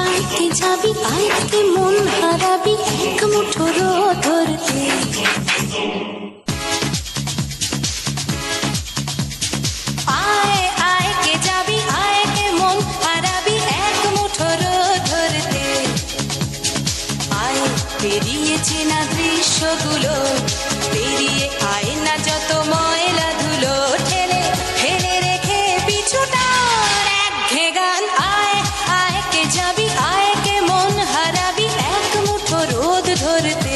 আইতে যাবি? আইতে মন হারাবি? এক মুঠো আয় পেরিয়েছে না দৃশ্যগুলো, পেরিয়ে আয় না যত ময়লা ধুলো ঠেলে ফেলে রেখে পিছুটার এক গান আয় আয় কে যাবি, আয় কে মন হারাবি, এক মুঠো রোদ ধরতে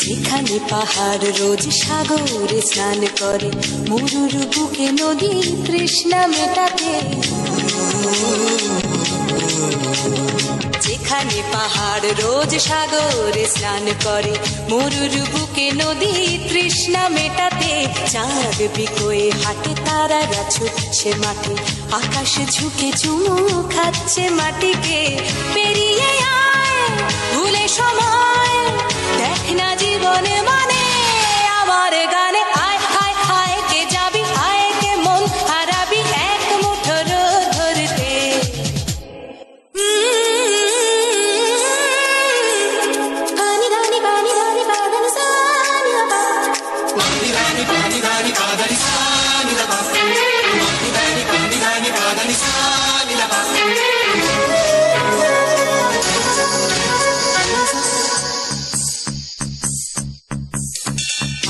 যেখানে পাহাড় রোজ সাগরে স্নান করে, মরুর বুকে নদী তৃষ্ণা মেটাতে। যেখানে পাহাড় রোজ সাগরে স্নান করে, মরুর বুকে নদী তৃষ্ণা মেটাতে। চাঁদ বিকোয়ে হাটে তারারা ছুটছে মাটি আকাশ ঝুঁকে চুমু খাচ্ছে মাটিকে। পেরিয়ে আয়, ভুলে সময়, দেখ না জীবনে মানে আমার গানে।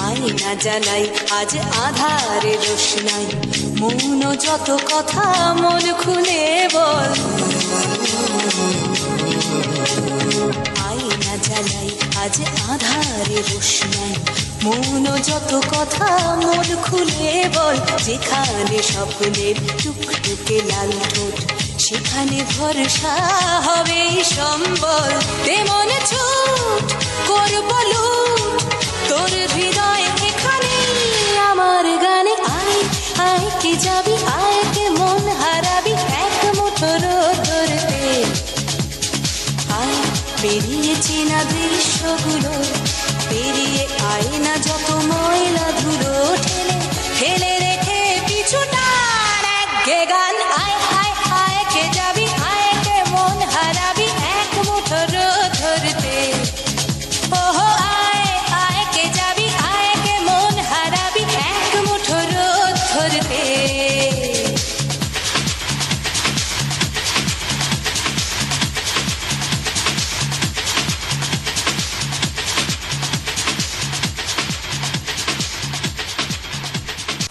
আয়না জ্বালাই আজ আধারে রোশনাই। মৌন যত কথা মন খুলে বল। জ্বালাই, আজ আধারে রোশনাই। মৌন যত কথা, মন খুলে বল, যেখানে স্বপ্নের টুকটুকে লাল ঠোঁট, সেখানে ভরসা হবে সম্বল। তেমন ছুট করব লুট, তোর হৃদয় এখানে আমার গানে আয় আয় কে যাবি, আয় কে মন হারাবি এক মুঠো রোদ ধরতে আয় পেরিয়েছি না দৃশ্যগুলো পেরিয়ে আয় না যত ময়লা ধুলো ঠেলে ফেলে রে